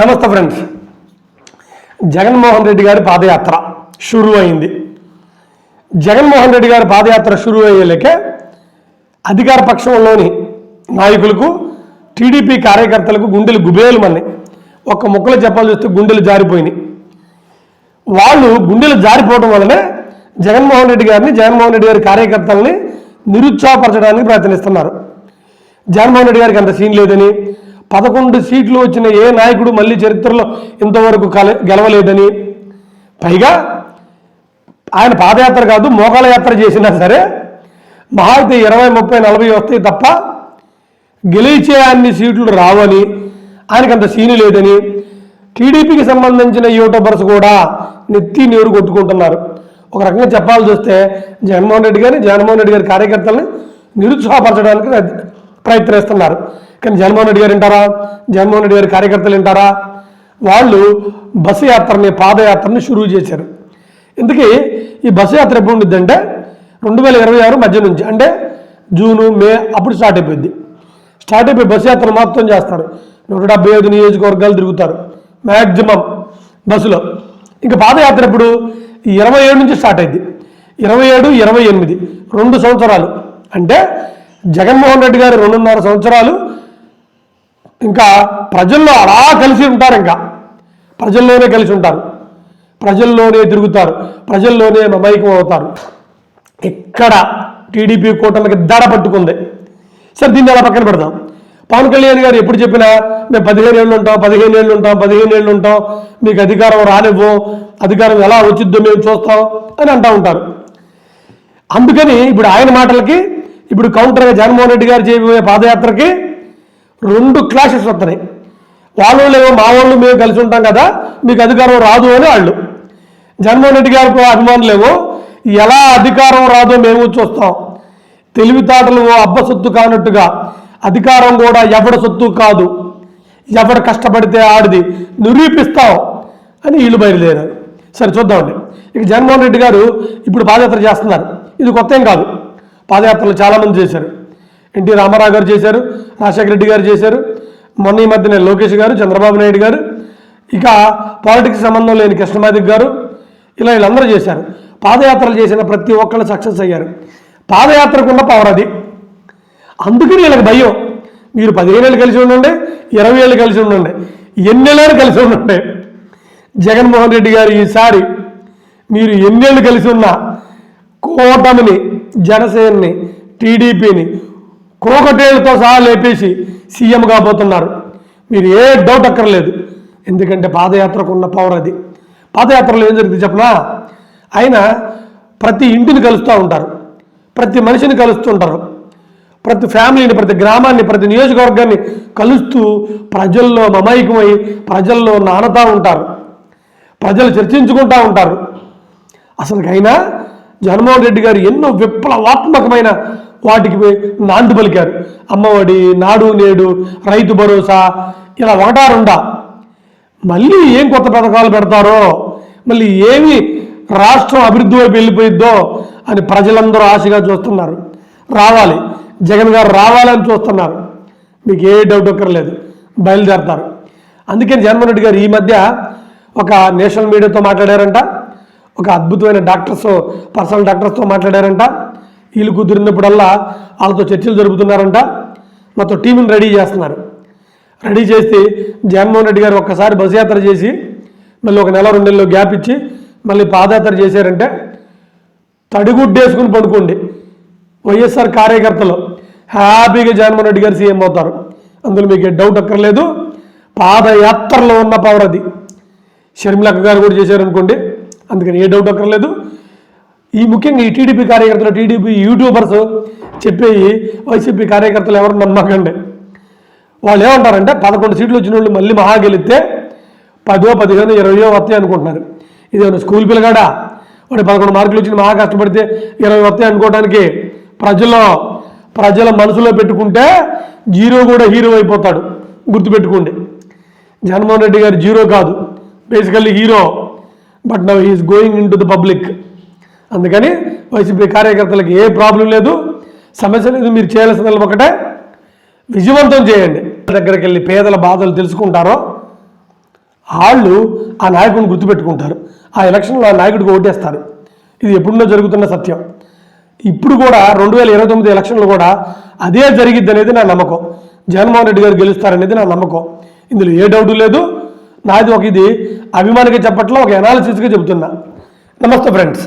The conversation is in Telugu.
నమస్తే ఫ్రెండ్స్. జగన్మోహన్ రెడ్డి గారి పాదయాత్ర షురు అయింది. జగన్మోహన్ రెడ్డి గారి పాదయాత్ర షురు అయ్యేలకే అధికార పక్షంలోని నాయకులకు టీడీపీ కార్యకర్తలకు గుండెలు గుబేలు మన్నాయి ఒక్క ముక్కలు చెప్పాలి చూస్తే గుండెలు జారిపోయినాయి. వాళ్ళు గుండెలు జారిపోవడం వల్లనే జగన్మోహన్ రెడ్డి గారిని జగన్మోహన్ రెడ్డి గారి కార్యకర్తల్ని నిరుత్సాహపరచడానికి ప్రయత్నిస్తున్నారు. జగన్మోహన్ రెడ్డి గారికి అంత సీన్ లేదని పదకొండు సీట్లు వచ్చిన ఏ నాయకుడు మళ్ళీ చరిత్రలో ఇంతవరకు కల గెలవలేదని? పైగా ఆయన పాదయాత్ర కాదు మోకాల యాత్ర చేసినా సరే మహా అయితే ఇరవై ముప్పై నలభై వస్తాయి తప్ప గెలిచే అన్ని సీట్లు రావని ఆయనకి అంత సీను లేదని టీడీపీకి సంబంధించిన యూట్యూబర్స్ కూడా నెత్తి నీరు కొట్టుకుంటున్నారు. ఒక రకంగా చెప్పాల్సి వస్తే జగన్మోహన్ రెడ్డి గారిని జగన్మోహన్ రెడ్డి గారి కార్యకర్తలను నిరుత్సాహపరచడానికి ప్రయత్నిస్తున్నారు. కానీ జగన్మోహన్ రెడ్డి గారు వింటారా? జగన్మోహన్ రెడ్డి గారి కార్యకర్తలు వింటారా? వాళ్ళు బస్సు యాత్రని పాదయాత్రని షురూ చేశారు. ఇందుకే ఈ బస్సు యాత్ర ఎప్పుడు ఉండిద్దంటే రెండు వేల ఇరవై ఆరు మధ్య నుంచి అంటే జూను మే అప్పుడు స్టార్ట్ అయిపోయింది. స్టార్ట్ అయిపోయి బస్సు యాత్ర మొత్తం చేస్తారు. నూట డెబ్బై ఐదు నియోజకవర్గాలు తిరుగుతారు. మ్యాక్సిమం బస్సులో. ఇంకా పాదయాత్ర ఎప్పుడు? ఇరవై ఏడు నుంచి స్టార్ట్ అయింది. ఇరవై ఏడు ఇరవై ఎనిమిది రెండు సంవత్సరాలు. అంటే జగన్మోహన్ రెడ్డి గారు రెండున్నర సంవత్సరాలు ఇంకా ప్రజల్లో అలా కలిసి ఉంటారు ఇంకా. ప్రజల్లోనే కలిసి ఉంటారు. ప్రజల్లోనే తిరుగుతారు. ప్రజల్లోనే మమైకం అవుతారు. ఎక్కడ టీడీపీ కూటమికి దడ పట్టుకుంది. సరే దీన్ని అలా పక్కన పెడదాం? పవన్ కళ్యాణ్ గారు ఎప్పుడు చెప్పినా మేము పదిహేను ఏళ్ళు ఉంటాం పదిహేను ఏళ్ళు ఉంటాం పదిహేను ఏళ్ళు ఉంటాం మీకు అధికారం రానివ్వం అధికారం ఎలా వచ్చిద్దో మేము చూస్తాం అని అంటూ ఉంటారు. అందుకని ఇప్పుడు ఆయన మాటలకి ఇప్పుడు కౌంటర్గా జగన్మోహన్ రెడ్డి గారు చేయబోయే పాదయాత్రకి రెండు క్లాషెస్ వస్తున్నాయి వాళ్ళు లేవో మా వాళ్ళు మేము కలిసి ఉంటాం కదా మీకు అధికారం రాదు అని వాళ్ళు. జగన్మోహన్ రెడ్డి గారికి అభిమానులేమో ఎలా అధికారం రాదో మేము చూస్తాం. తెలివితేటలు అబ్బ సొత్తు కానట్టుగా అధికారం కూడా ఎవడ సొత్తు కాదు. ఎవడు కష్టపడితే ఆడిది నిరూపిస్తాం అని వీళ్ళు బయలుదేరారు. సరే చూద్దామండి. ఇక జగన్మోహన్ రెడ్డి గారు ఇప్పుడు పాదయాత్ర చేస్తున్నారు. ఇది కొత్త ఏం కాదు. పాదయాత్రలు చాలామంది చేశారు. ఎన్టీ రామారావు గారు చేశారు రాజశేఖర రెడ్డి గారు చేశారు మొన్న ఈ మధ్యన లోకేష్ గారు చంద్రబాబు నాయుడు గారు ఇక పాలిటిక్స్ సంబంధం లేని కృష్ణమాదిక్ గారు ఇలా వీళ్ళందరూ చేశారు. పాదయాత్రలు చేసిన ప్రతి ఒక్కళ్ళు సక్సెస్ అయ్యారు. పాదయాత్రకు ఉన్న పవర్ అది. అందుకని వీళ్ళకి భయం. మీరు పదిహేను ఏళ్ళు కలిసి ఉండండి ఇరవై ఏళ్ళు కలిసి ఉండండి ఎన్నేళ్ళని కలిసి ఉండండి. జగన్మోహన్ రెడ్డి గారు ఈసారి మీరు ఎన్నేళ్ళు కలిసి ఉన్నా కూటమిని జనసేనని టీడీపీని కోకటేళ్ళతో సహా లేపేసి సీఎం కాబోతున్నారు. మీరు ఏ డౌట్ అక్కర్లేదు. ఎందుకంటే పాదయాత్రకు ఉన్న పవర్ అది. పాదయాత్రలో ఏం జరిగింది చెప్పనా? ఆయన ప్రతి ఇంటిని కలుస్తూ ఉంటారు. ప్రతి మనిషిని కలుస్తుంటారు ప్రతి ఫ్యామిలీని ప్రతి గ్రామాన్ని ప్రతి నియోజకవర్గాన్ని కలుస్తూ ప్రజల్లో మమైకమై ప్రజల్లో నానతా ఉంటారు. ప్రజలు చర్చించుకుంటూ ఉంటారు. అసలుకైనా జగన్మోహన్ రెడ్డి గారు ఎన్నో విప్లవాత్మకమైన వాటికి నాంది పలికారు. అమ్మఒడి నాడు నేడు రైతు భరోసా ఇలా ఒకటా రెండా మళ్ళీ ఏం కొత్త పథకాలు పెడతారో మళ్ళీ ఏమి రాష్ట్రం అభివృద్ధి వైపు వెళ్ళిపోయిద్దో అని ప్రజలందరూ ఆశగా చూస్తున్నారు. రావాలి. జగన్ గారు రావాలని చూస్తున్నారు. మీకు ఏ డౌట్ ఒక్కర్లేదు. బయలుదేరతారు. అందుకని జగన్మోహన్ రెడ్డి గారు ఈ మధ్య ఒక నేషనల్ మీడియాతో మాట్లాడారంట. ఒక అద్భుతమైన డాక్టర్స్ పర్సనల్ డాక్టర్స్తో మాట్లాడారంట. వీళ్ళు కుదిరినప్పుడల్లా వాళ్ళతో చర్చలు జరుపుతున్నారంట. మొత్తం టీంని రెడీ చేస్తున్నారు. రెడీ చేసి జగన్మోహన్ రెడ్డి గారు ఒక్కసారి బస్ యాత్ర చేసి మళ్ళీ ఒక నెల రెండు నెలలు గ్యాప్ ఇచ్చి మళ్ళీ పాదయాత్ర చేశారంటే తడిగుడ్డేసుకుని పడుకోండి. వైఎస్ఆర్ కార్యకర్తలు హ్యాపీగా జగన్మోహన్ రెడ్డి గారు సీఎం అవుతారు. అందులో మీకు డౌట్ అక్కర్లేదు. పాదయాత్రలో ఉన్న పవర్ అది. షర్మిలక్క గారు కూడా చేశారనుకోండి అందుకని ఏ డౌట్ అక్కర్లేదు. ఈ ముఖ్యంగా ఈ టీడీపీ కార్యకర్తలు టీడీపీ యూట్యూబర్స్ చెప్పేయి వైసీపీ కార్యకర్తలు ఎవరు నమ్మకండి వాళ్ళు ఏమంటారంటే పదకొండు సీట్లు వచ్చిన వాళ్ళు మళ్ళీ మహా గెలిస్తే పదో పదిహేను ఇరవయో వస్తాయి అనుకుంటున్నారు. ఇదేమన్నా స్కూల్ పిల్లగాడా? వాడు పదకొండు మార్కులు వచ్చిన మహా కష్టపడితే ఇరవై వస్తాయి అనుకోవడానికి ప్రజల్లో ప్రజల మనసులో పెట్టుకుంటే జీరో కూడా హీరో అయిపోతాడు. గుర్తుపెట్టుకోండి. జగన్మోహన్ రెడ్డి గారు జీరో కాదు. Basically hero. But now he's going into the public. అందుకని వైసీపీ కార్యకర్తలకు ఏ ప్రాబ్లం లేదు సమస్య లేదు మీరు చేయాల్సిన ఒకటే. విజయవంతం చేయండి. దగ్గరికి వెళ్ళి పేదల బాధలు తెలుసుకుంటారో వాళ్ళు ఆ నాయకుడిని గుర్తుపెట్టుకుంటారు. ఆ ఎలక్షన్లో ఆ నాయకుడికి ఓటేస్తారు. ఇది ఎప్పుడున్నో జరుగుతున్న సత్యం. ఇప్పుడు కూడా రెండు వేల ఇరవై తొమ్మిది ఎలక్షన్లు కూడా అదే జరిగిద్ది అనేది నా నమ్మకం. జగన్మోహన్ రెడ్డి గారు గెలుస్తారనేది నా నమ్మకం. ఇందులో ఏ డౌట్ లేదు. నాది ఒక ఇది. అభిమానిగా చెప్పట్లో ఒక ఎనాలిసిస్గా చెబుతున్నా. నమస్తే ఫ్రెండ్స్